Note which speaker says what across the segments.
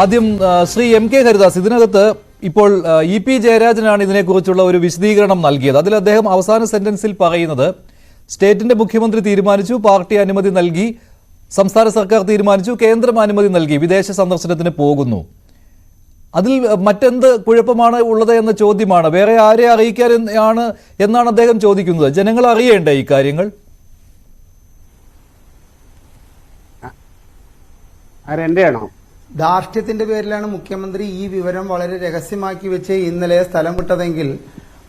Speaker 1: ആദ്യം Shri M K Haridas ഇതിനകത്ത് ഇപ്പോൾ ഇ പി ജയരാജനാണ് ഇതിനെക്കുറിച്ചുള്ള ഒരു വിശദീകരണം നൽകിയത്. അതിൽ അദ്ദേഹം അവസാന സെന്റൻസിൽ പറയുന്നത് സ്റ്റേറ്റിന്റെ മുഖ്യമന്ത്രി തീരുമാനിച്ചു പാർട്ടി അനുമതി നൽകി സംസ്ഥാന സർക്കാർ തീരുമാനിച്ചു കേന്ദ്രം അനുമതി നൽകി വിദേശ സന്ദർശനത്തിന് പോകുന്നു. അതിൽ മറ്റെന്ത് കുഴപ്പമാണ് ഉള്ളത് എന്ന ചോദ്യമാണ്. വേറെ ആരെ അറിയിക്കാൻ ആണ് എന്നാണ് അദ്ദേഹം ചോദിക്കുന്നത്. ജനങ്ങൾ അറിയേണ്ടേ ഈ കാര്യങ്ങൾ?
Speaker 2: ആരെന്റെ
Speaker 3: ധാർഷ്ട്യത്തിന്റെ പേരിലാണ് മുഖ്യമന്ത്രി ഈ വിവരം വളരെ രഹസ്യമാക്കി വെച്ച് ഇന്നലെ സ്ഥലം വിട്ടതെങ്കിൽ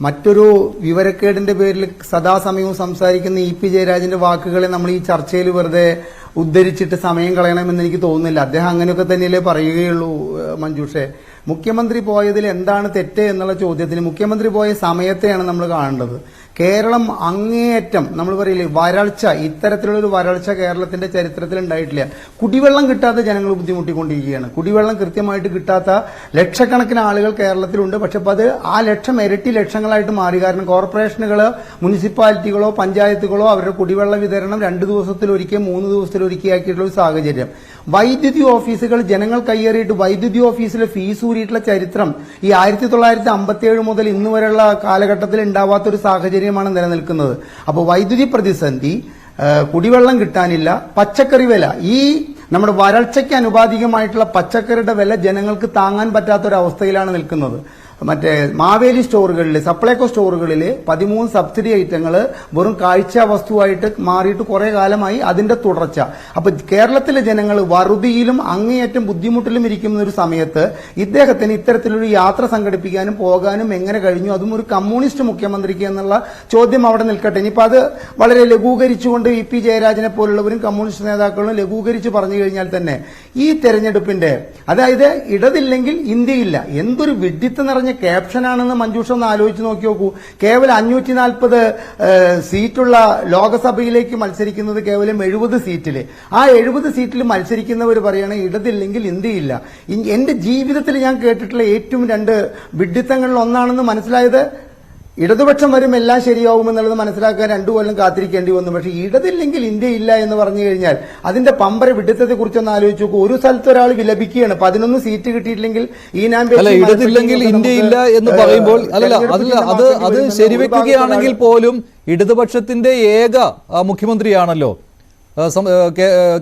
Speaker 3: മറ്റൊരു വിവരക്കേടിന്റെ പേരിൽ സദാസമയവും സംസാരിക്കുന്ന ഇ പി ജയരാജന്റെ വാക്കുകളെ നമ്മൾ ഈ ചർച്ചയിൽ വെറുതെ ഉദ്ധരിച്ചിട്ട് സമയം കളയണമെന്ന് എനിക്ക് തോന്നുന്നില്ല. അദ്ദേഹം അങ്ങനെയൊക്കെ തന്നെയല്ലേ പറയുകയുള്ളൂ മഞ്ജുഷെ. മുഖ്യമന്ത്രി പോയതിൽ എന്താണ് തെറ്റ് എന്നുള്ള ചോദ്യത്തിന് മുഖ്യമന്ത്രി പോയ സമയത്തെയാണ് നമ്മൾ കാണേണ്ടത്. കേരളം അങ്ങേയറ്റം നമ്മൾ പറയില്ലേ വരൾച്ച ഇത്തരത്തിലുള്ള ഒരു വരൾച്ച കേരളത്തിന്റെ ചരിത്രത്തിൽ ഉണ്ടായിട്ടില്ല. കുടിവെള്ളം കിട്ടാത്ത ജനങ്ങൾ ബുദ്ധിമുട്ടിക്കൊണ്ടിരിക്കുകയാണ്. കുടിവെള്ളം കൃത്യമായിട്ട് കിട്ടാത്ത ലക്ഷക്കണക്കിന് ആളുകൾ കേരളത്തിലുണ്ട്. പക്ഷെ അത് ആ ലക്ഷം ഇരട്ടി ലക്ഷങ്ങളായിട്ട് മാറി. കാരണം കോർപ്പറേഷനുകൾ മുനിസിപ്പാലിറ്റികളോ പഞ്ചായത്തുകളോ അവരുടെ കുടിവെള്ള വിതരണം രണ്ട് ദിവസത്തിലൊരിക്കൽ മൂന്ന് ദിവസത്തിലൊരിക്കൽ ആക്കിയിട്ടുള്ള ഒരു സാഹചര്യം. വൈദ്യുതി ഓഫീസുകൾ ജനങ്ങൾ കയ്യേറിയിട്ട് വൈദ്യുതി ഓഫീസിലെ ഫീസ് ഊരിയിട്ടുള്ള ചരിത്രം ഈ ആയിരത്തി തൊള്ളായിരത്തി അമ്പത്തി ഏഴ് മുതൽ ഇന്ന് വരെയുള്ള കാലഘട്ടത്തിൽ ഉണ്ടാവാത്ത ഒരു സാഹചര്യമാണ് നിലനിൽക്കുന്നത്. അപ്പോൾ വൈദ്യുതി പ്രതിസന്ധി കുടിവെള്ളം കിട്ടാനില്ല പച്ചക്കറി വില. ഈ നമ്മുടെ വരൾച്ചയ്ക്ക് അനുപാതികമായിട്ടുള്ള പച്ചക്കറിയുടെ വില ജനങ്ങൾക്ക് താങ്ങാൻ പറ്റാത്തൊരവസ്ഥയിലാണ് നിൽക്കുന്നത്. മറ്റേ മാവേലി സ്റ്റോറുകളിൽ സപ്ലൈകോ സ്റ്റോറുകളിൽ പതിമൂന്ന് സബ്സിഡി ഐറ്റങ്ങൾ വെറും കാഴ്ച വസ്തുവായിട്ട് മാറിയിട്ട് കുറെ കാലമായി അതിന്റെ തുടർച്ച. അപ്പൊ കേരളത്തിലെ ജനങ്ങൾ വറുതിയിലും അങ്ങേയറ്റം ബുദ്ധിമുട്ടിലും ഇരിക്കുന്ന ഒരു സമയത്ത് ഇദ്ദേഹത്തിന് ഇത്തരത്തിലൊരു യാത്ര സംഘടിപ്പിക്കാനും പോകാനും എങ്ങനെ കഴിഞ്ഞു? അതും ഒരു കമ്മ്യൂണിസ്റ്റ് മുഖ്യമന്ത്രിക്ക് എന്നുള്ള ചോദ്യം അവിടെ നിൽക്കട്ടെ. ഇനിയിപ്പോൾ അത് വളരെ ലഘൂകരിച്ചുകൊണ്ട് ഇ പി ജയരാജനെ പോലുള്ളവരും കമ്മ്യൂണിസ്റ്റ് നേതാക്കളും ലഘൂകരിച്ച് പറഞ്ഞു കഴിഞ്ഞാൽ തന്നെ ഈ തെരഞ്ഞെടുപ്പിന്റെ അതായത് ഇടതില്ലെങ്കിൽ ഇന്ത്യയില്ല എന്തൊരു വിഡിത്ത് നിറഞ്ഞ ക്യാപ്ഷനാണെന്ന് മഞ്ജുഷ ഒന്ന് ആലോചിച്ച് നോക്കി നോക്കൂ. കേവലം അഞ്ഞൂറ്റി നാൽപ്പത് സീറ്റുള്ള ലോകസഭയിലേക്ക് മത്സരിക്കുന്നത് കേവലം എഴുപത് സീറ്റിൽ ആ എഴുപത് സീറ്റിൽ മത്സരിക്കുന്നവർ പറയണ ഇടതില്ലെങ്കിൽ ഇന്ത്യയില്ല. എന്റെ ജീവിതത്തിൽ ഞാൻ കേട്ടിട്ടുള്ള ഏറ്റവും രണ്ട് വിഡിത്തങ്ങളിൽ ഒന്നാണെന്ന് മനസ്സിലായത് ഇടതുപക്ഷം വരും എല്ലാം ശരിയാവുമെന്നുള്ളത് മനസ്സിലാക്കാൻ രണ്ടു കൊല്ലം കാത്തിരിക്കേണ്ടി വന്നു. പക്ഷെ ഇടതില്ലെങ്കിൽ ഇന്ത്യ ഇല്ല എന്ന് പറഞ്ഞു കഴിഞ്ഞാൽ അതിന്റെ പമ്പര വിഡിത്തത്തെ കുറിച്ചൊന്ന് ആലോചിച്ച് നോക്കൂ. ഒരു സ്ഥലത്ത് ഒരാൾ വിലപിക്കുകയാണ്. പതിനൊന്ന് സീറ്റ് കിട്ടിയിട്ടില്ലെങ്കിൽ ഈ
Speaker 1: അല്ല ഇടതില്ലെങ്കിൽ ഇന്ത്യയില്ല എന്ന് പറയുമ്പോൾ അല്ലല്ല അതല്ല അത് അത് ശരിവെക്കുകയാണെങ്കിൽ പോലും ഇടതുപക്ഷത്തിന്റെ ഏക മുഖ്യമന്ത്രിയാണല്ലോ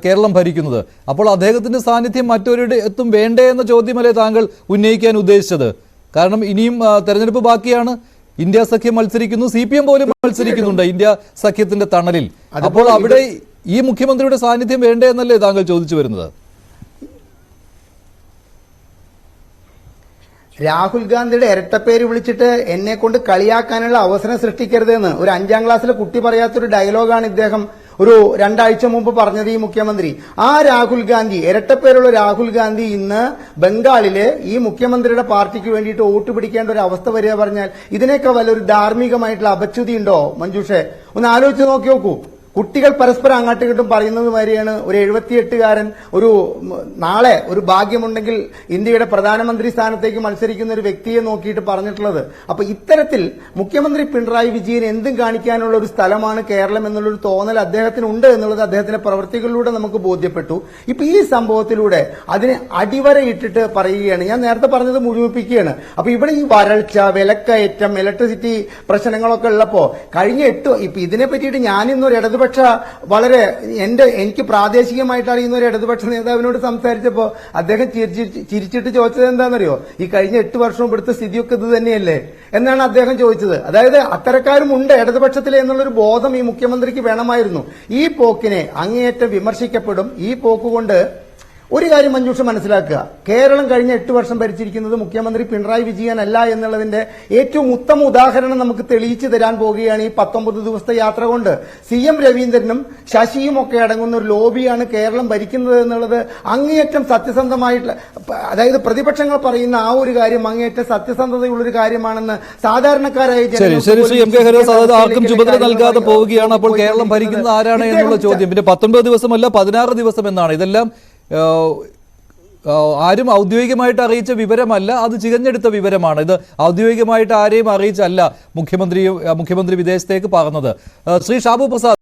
Speaker 1: കേരളം ഭരിക്കുന്നത്. അപ്പോൾ അദ്ദേഹത്തിന്റെ സാന്നിധ്യം മറ്റൊരുടെ എത്തും വേണ്ടേ എന്ന ചോദ്യമല്ലേ താങ്കൾ ഉന്നയിക്കാൻ ഉദ്ദേശിച്ചത്? കാരണം ഇനിയും തെരഞ്ഞെടുപ്പ് ബാക്കിയാണ്. ഇന്ത്യ സഖ്യം മത്സരിക്കുന്നു സി പി എം പോലും മത്സരിക്കുന്നുണ്ട് ഇന്ത്യ സഖ്യത്തിന്റെ തണലിൽ. അപ്പോൾ അവിടെ ഈ മുഖ്യമന്ത്രിയുടെ സാന്നിധ്യം വേണ്ടേ എന്നല്ലേ താങ്കൾ ചോദിച്ചു വരുന്നത്?
Speaker 3: രാഹുൽ ഗാന്ധിയുടെ ഇരട്ടപ്പേര് വിളിച്ചിട്ട് എന്നെ കൊണ്ട് കളിയാക്കാനുള്ള അവസരം സൃഷ്ടിക്കരുതെന്ന് ഒരു അഞ്ചാം ക്ലാസ്സിലെ കുട്ടി പറയാത്തൊരു ഡയലോഗാണ് ഇദ്ദേഹം ഒരു രണ്ടാഴ്ച മുമ്പ് പറഞ്ഞത് ഈ മുഖ്യമന്ത്രി. ആ രാഹുൽ ഗാന്ധി ഇരട്ടപ്പേരുള്ള രാഹുൽ ഗാന്ധി ഇന്ന് ബംഗാളിലെ ഈ മുഖ്യമന്ത്രിയുടെ പാർട്ടിക്ക് വേണ്ടിയിട്ട് വോട്ട് പിടിക്കേണ്ട ഒരു അവസ്ഥ വരിക പറഞ്ഞാൽ ഇതിനേക്കാൾ വലിയൊരു ധാർമ്മികമായിട്ടുള്ള അപച്യുതി ഉണ്ടോ? മഞ്ജുഷെ ഒന്ന് ആലോചിച്ച് നോക്കി നോക്കൂ. കുട്ടികൾ പരസ്പരം അങ്ങോട്ടും ഇങ്ങോട്ടും പറയുന്നത് മാതിരിയാണ്. ഒരു എഴുപത്തിയെട്ടുകാരൻ ഒരു നാളെ ഒരു ഭാഗ്യമുണ്ടെങ്കിൽ ഇന്ത്യയുടെ പ്രധാനമന്ത്രി സ്ഥാനത്തേക്ക് മത്സരിക്കുന്ന ഒരു വ്യക്തിയെ നോക്കിയിട്ട് പറഞ്ഞിട്ടുള്ളത്. അപ്പൊ ഇത്തരത്തിൽ മുഖ്യമന്ത്രി പിണറായി വിജയൻ എന്തും കാണിക്കാനുള്ള ഒരു സ്ഥലമാണ് കേരളം എന്നുള്ളൊരു തോന്നൽ അദ്ദേഹത്തിന് ഉണ്ട് എന്നുള്ളത് അദ്ദേഹത്തിന്റെ പ്രവൃത്തികളിലൂടെ നമുക്ക് ബോധ്യപ്പെട്ടു. ഇപ്പൊ ഈ സംഭവത്തിലൂടെ അതിന് അടിവരയിട്ടിട്ട് പറയുകയാണ്. ഞാൻ നേരത്തെ പറഞ്ഞത് മുഴുവിപ്പിക്കുകയാണ്. അപ്പൊ ഇവിടെ ഈ വരൾച്ച വിലക്കയറ്റം ഇലക്ട്രിസിറ്റി പ്രശ്നങ്ങളൊക്കെ ഉള്ളപ്പോ കഴിഞ്ഞ എട്ട് ഇപ്പൊ ഇതിനെ പറ്റിയിട്ട് ഞാൻ ഇന്നൊരു ഇടതുപക്ഷ വളരെ എന്റെ എനിക്ക് പ്രാദേശികമായിട്ട് അറിയുന്ന ഒരു ഇടതുപക്ഷ നേതാവിനോട് സംസാരിച്ചപ്പോ അദ്ദേഹം ചിരിച്ച് ചിരിച്ചിട്ട് ചോദിച്ചത് എന്താണെന്നറിയോ? ഈ കഴിഞ്ഞ എട്ട് വർഷവും ഇവിടുത്തെ സ്ഥിതിയൊക്കെ ഇത് തന്നെയല്ലേ? എന്നാണ് അദ്ദേഹം ചോദിച്ചത്. അതായത് അത്തരക്കാരും ഉണ്ട് ഇടതുപക്ഷത്തിലെ എന്നുള്ളൊരു ബോധം ഈ മുഖ്യമന്ത്രിക്ക് വേണമായിരുന്നു. ഈ പോക്കിനെ അങ്ങേയറ്റം വിമർശിക്കപ്പെടും. ഈ പോക്കുകൊണ്ട് ഒരു കാര്യം മഞ്ജുഷ മനസ്സിലാക്കുക. കേരളം കഴിഞ്ഞ എട്ട് വർഷം ഭരിച്ചിരിക്കുന്നത് മുഖ്യമന്ത്രി പിണറായി വിജയൻ അല്ല എന്നുള്ളതിന്റെ ഏറ്റവും ഉത്തമ ഉദാഹരണം നമുക്ക് തെളിയിച്ചു തരാൻ പോകുകയാണ് ഈ പത്തൊമ്പത് ദിവസത്തെ യാത്ര കൊണ്ട്. സി എം രവീന്ദ്രനും ശശിയും ഒക്കെ അടങ്ങുന്ന ഒരു ലോബിയാണ് കേരളം ഭരിക്കുന്നത് എന്നുള്ളത് അങ്ങേയറ്റം സത്യസന്ധമായിട്ടുള്ള അതായത് പ്രതിപക്ഷങ്ങൾ പറയുന്ന ആ ഒരു കാര്യം അങ്ങേയറ്റം സത്യസന്ധതയുള്ളൊരു കാര്യമാണെന്ന് സാധാരണക്കാരായ
Speaker 1: ആർക്കും ചുമതല നൽകാതെ പോവുകയാണ് അപ്പോൾ കേരളം ഭരിക്കുന്നത് ആരാണ് എന്നുള്ള ചോദ്യം. പിന്നെ പത്തൊൻപത് ദിവസമല്ല പതിനാറ് ദിവസം എന്നാണ് ഇതെല്ലാം ആരും ഔദ്യോഗികമായിട്ട് അറിയിച്ച വിവരമല്ല അത് ചികഞ്ഞെടുത്ത വിവരമാണ്. ഇത് ഔദ്യോഗികമായിട്ട് ആരെയും അറിയിച്ചല്ല മുഖ്യമന്ത്രി മുഖ്യമന്ത്രി വിദേശത്തേക്ക് പറഞ്ഞത് ശ്രീ ഷാബു പ്രസാദ്